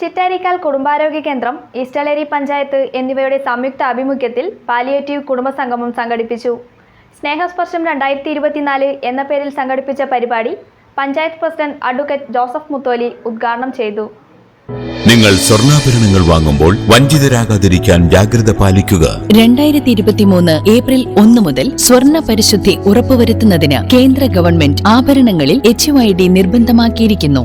ചിറ്റാരിക്കാൽ കുടുംബാരോഗ്യ കേന്ദ്രം ഈസ്റ്റലേരി പഞ്ചായത്ത് എന്നിവയുടെ സംയുക്ത ആഭിമുഖ്യത്തിൽ പാലിയേറ്റീവ് കുടുംബസംഗമം സംഘടിപ്പിച്ചു. സ്നേഹസ്പർശം രണ്ടായിരത്തി ഇരുപത്തിനാല് എന്ന പേരിൽ സംഘടിപ്പിച്ച പരിപാടി പഞ്ചായത്ത് പ്രസിഡന്റ് അഡ്വക്കേറ്റ് ജോസഫ് മുത്തോലി ഉദ്ഘാടനം ചെയ്തു. നിങ്ങൾ സ്വർണാഭരണങ്ങൾ വാങ്ങുമ്പോൾ വഞ്ചിതരാകാതിരിക്കാൻ ജാഗ്രത പാലിക്കുക. രണ്ടായിരത്തി ഇരുപത്തിമൂന്ന് ഏപ്രിൽ ഒന്ന് മുതൽ സ്വർണ പരിശുദ്ധി ഉറപ്പുവരുത്തുന്നതിന് കേന്ദ്ര ഗവൺമെന്റ് ആഭരണങ്ങളിൽ എച്ച് ഐ ഡി നിർബന്ധമാക്കിയിരിക്കുന്നു.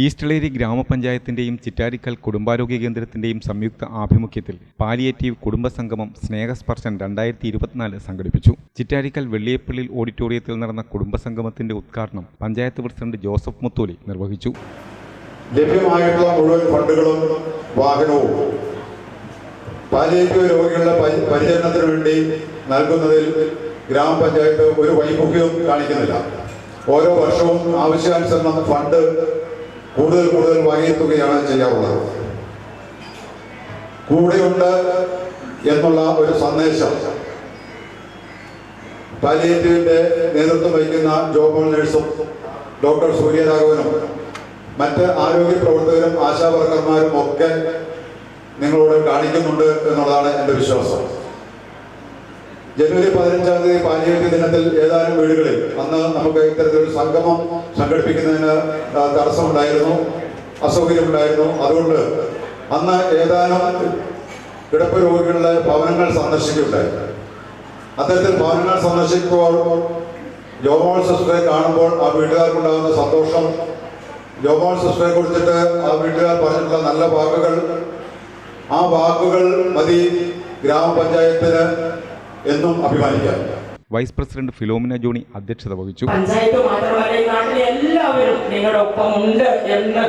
ഈസ്റ്റ്ലേരി ഗ്രാമപഞ്ചായത്തിന്റെയും ചിറ്റാരിക്കൽ കുടുംബാരോഗ്യ കേന്ദ്രത്തിന്റെയും സംയുക്ത ആഭിമുഖ്യത്തിൽ പാലിയേറ്റീവ് കുടുംബസംഗമം സ്നേഹസ്പർശൻ രണ്ടായിരത്തി ഇരുപത്തിനാല് സംഘടിപ്പിച്ചു. ചിറ്റാരിക്കൽ വെള്ളിയപ്പള്ളിൽ ഓഡിറ്റോറിയത്തിൽ നടന്ന കുടുംബസംഗമത്തിന്റെ ഉദ്ഘാടനം പഞ്ചായത്ത് പ്രസിഡന്റ് ജോസഫ് മുത്തോലി നിർവഹിച്ചു. ലഭ്യമായിട്ടുള്ള മുഴുവൻ ഫണ്ടുകളും വാഹനവും പാലിയേറ്റീവ് രോഗികളുടെ പരി- പരിചരണത്തിന് വേണ്ടി നൽകുന്നതിൽ ഗ്രാമപഞ്ചായത്ത് ഒരു വൈമുഖ്യവും കാണിക്കുന്നില്ല. ഓരോ വർഷവും ആവശ്യാനുസരണം ഫണ്ട് കൂടുതൽ കൂടുതൽ വകയെത്തുകയാണ് ചെയ്യാറുള്ളത്. കൂടെയുണ്ട് എന്നുള്ള ഒരു സന്ദേശം. പാലിയേറ്റീവിന്റെ നേതൃത്വം വഹിക്കുന്ന ജോബോൾ നഴ്സും ഡോക്ടർ സൂര്യരാഘവനും മറ്റ് ആരോഗ്യ പ്രവർത്തകരും ആശാ വർക്കർമാരും ഒക്കെ നിങ്ങളോട് കാണിക്കുന്നുണ്ട് എന്നുള്ളതാണ് എന്റെ വിശ്വാസം. ജനുവരി പതിനഞ്ചാം തീയതി പാലിയേറ്റീവ് ദിനത്തിൽ ഏതാനും വീടുകളിൽ അന്ന് നമുക്ക് ഇത്തരത്തിലൊരു സംഗമം സംഘടിപ്പിക്കുന്നതിന് തടസ്സമുണ്ടായിരുന്നു അസൗകര്യമുണ്ടായിരുന്നു. അതുകൊണ്ട് അന്ന് ഏതാനും കിടപ്പ് രോഗികളുടെ ഭവനങ്ങൾ സന്ദർശിക്കുകയുണ്ടായി. അത്തരത്തിൽ ഭവനങ്ങൾ സന്ദർശിക്കുമ്പോൾ ജോമോൾ സിസ്റ്ററെ കാണുമ്പോൾ ആ വീട്ടുകാർക്കുണ്ടാകുന്ന സന്തോഷം ജോമോൾ സിസ്റ്ററെ കുറിച്ചിട്ട് ആ വീട്ടുകാർ പറഞ്ഞിട്ടുള്ള നല്ല വാക്കുകൾ ആ വാക്കുകൾ മതി ഗ്രാമപഞ്ചായത്തിന് എന്നും അഭിമാനിക്കാം. വൈസ് പ്രസിഡന്റ് ഫിലോമിന ജോണി അധ്യക്ഷത വഹിച്ചു. പഞ്ചായത്ത് മാത്രമല്ല ഈ നാട്ടിലെ എല്ലാവരും നിങ്ങളുടെ ഒപ്പം ഉണ്ട് എന്ന്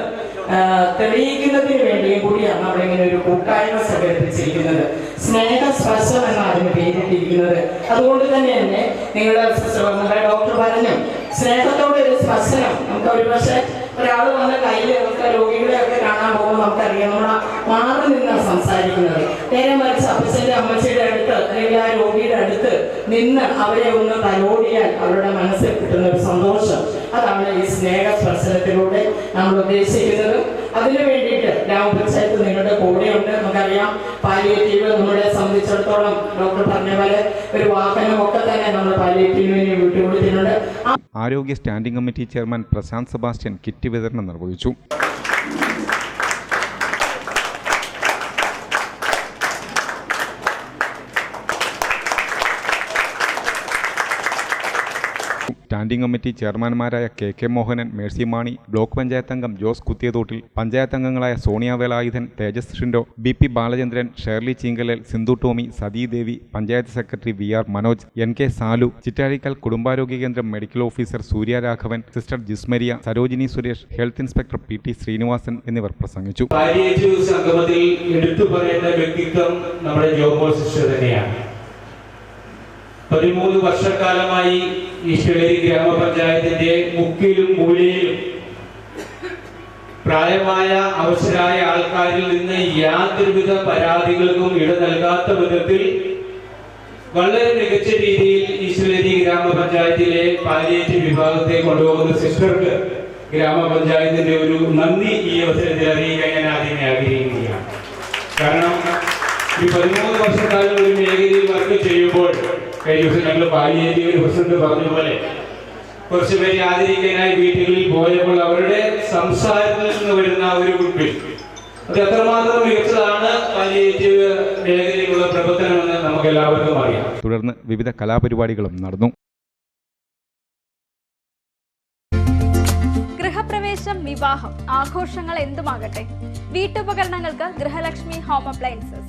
തെളിയിക്കുന്നതിന് വേണ്ടിയും കൂടിയാണ് അവിടെ ഇങ്ങനെ ഒരു കൂട്ടായ്മ സംഘടിപ്പിച്ചിരിക്കുന്നത്. സ്നേഹസ്പർശം എന്നാണ് അതിന് പേരിട്ടിരിക്കുന്നത്. അതുകൊണ്ട് തന്നെ തന്നെ നിങ്ങളുടെ നമ്മുടെ ഡോക്ടർ പറഞ്ഞു സ്നേഹത്തോടെ ഒരു സ്പർശനം. നമുക്ക് ഒരു പക്ഷേ ഒരാൾ വന്ന കയ്യിൽ നമുക്ക് രോഗികളെ ഒക്കെ കാണാൻ പോകുമ്പോൾ നമുക്കറിയാം നമ്മൾ മാറി നിന്നാണ് സംസാരിക്കുന്നത്. നേരെ മറിച്ച് അപ്പച്ചന്റെ അമ്മച്ചിയുടെ അല്ലെങ്കിൽ ആ രോഗിയുടെ അടുത്ത് നിന്ന് അവരെ ഒന്ന് തലോടിയാൽ അവരുടെ മനസ്സിൽ കിട്ടുന്ന ഒരു സന്തോഷം. അതാണ് ഈ സ്നേഹ സ്പർശനത്തിലൂടെ നമ്മൾ ഉദ്ദേശിക്കുന്നത്. അതിനു വേണ്ടിയിട്ട് ഗ്രാമപഞ്ചായത്ത് നിങ്ങളുടെ കൂടെയുണ്ട്. നമുക്കറിയാം പാലിയേറ്റീവ് നമ്മളെ സംബന്ധിച്ചിടത്തോളം ഡോക്ടർ പറഞ്ഞ പോലെ ഒരു വാഹനമൊക്കെ തന്നെ നമ്മൾ പാലിയേറ്റീവിന് വിട്ടുകൊടുത്തിട്ടുണ്ട് ആരോഗ്യ standing committee chairman Prashanth Sebastian kit വിതരണം നിർവഹിച്ചു. Standing committee ചെയർമാൻമാരായ K K Mohanan Mercy Mani block panchayat അംഗം ജോസ് കുത്തിയതോട്ടിൽ പഞ്ചായത്ത് അംഗങ്ങളായ Sonia Velayudhan Thejas Shindo B P Balachandran Shirley Chinkalal Sindhu Tomy Sathidevi panchayat secretary V R Manoj N K Salu Chittarikkal കുടുംബാരോഗ്യ കേന്ദ്രം medical officer Surya Raghavan sister Jismaria Sarojini Suresh health inspector P T Srinivasan എന്നിവർ പ്രസംഗിച്ചു. സംഗമത്തിൽ എടുത്തു വ്യക്തിത്വം നമ്മുടെ Jomo sister തന്നെയാണ്. പതിമൂന്ന് വർഷക്കാലമായി ഈശ്വരി ഗ്രാമപഞ്ചായത്തിന്റെ മുക്കിലും മൂലയിലും പ്രായമായ അവസരായ ആൾക്കാരിൽ നിന്ന് യാതൊരുവിധ പരാതികൾക്കും ഇട നൽകാത്ത വിധത്തിൽ വളരെ മികച്ച രീതിയിൽ ഈശ്വരി ഗ്രാമപഞ്ചായത്തിലെ പാലിയേറ്റീവ് വിഭാഗത്തെ കൊണ്ടുപോകുന്ന സിസ്റ്റർക്ക് ഗ്രാമപഞ്ചായത്തിന്റെ ഒരു നന്ദി ഈ അവസരത്തിൽ അറിയിക്കാൻ ഞാൻ ആദ്യമേ ആഗ്രഹിക്കുകയാണ്. കാരണം ഈ പതിമൂന്ന് വർഷക്കാലം ഒരു മേഖലയിൽ വർക്ക് ചെയ്യുമ്പോൾ കഴിഞ്ഞ ദിവസം ഞങ്ങൾ ഒരു പ്രസിഡന്റ് പറഞ്ഞ പോലെ കുറച്ച് പേരെ ആദരിക്കാനായി വീട്ടുകളിൽ പോയപ്പോൾ അവരുടെ സംസാരത്തിൽ നിന്ന് വരുന്ന ഒരു കുട്ടി അത് എത്രമാത്രം മികച്ചതാണ് പാലിയേറ്റീവ് മേഖലയിലുള്ള പ്രവർത്തനമെന്ന് നമുക്ക് എല്ലാവർക്കും അറിയാം. തുടർന്ന് വിവിധ കലാപരിപാടികളും നടന്നു. ഗൃഹപ്രവേശം വിവാഹം ആഘോഷങ്ങൾ എന്തുമാകട്ടെ? വീട്ടുപകരണങ്ങൾക്ക് ഗൃഹലക്ഷ്മി ഹോം അപ്ലയൻസസ്.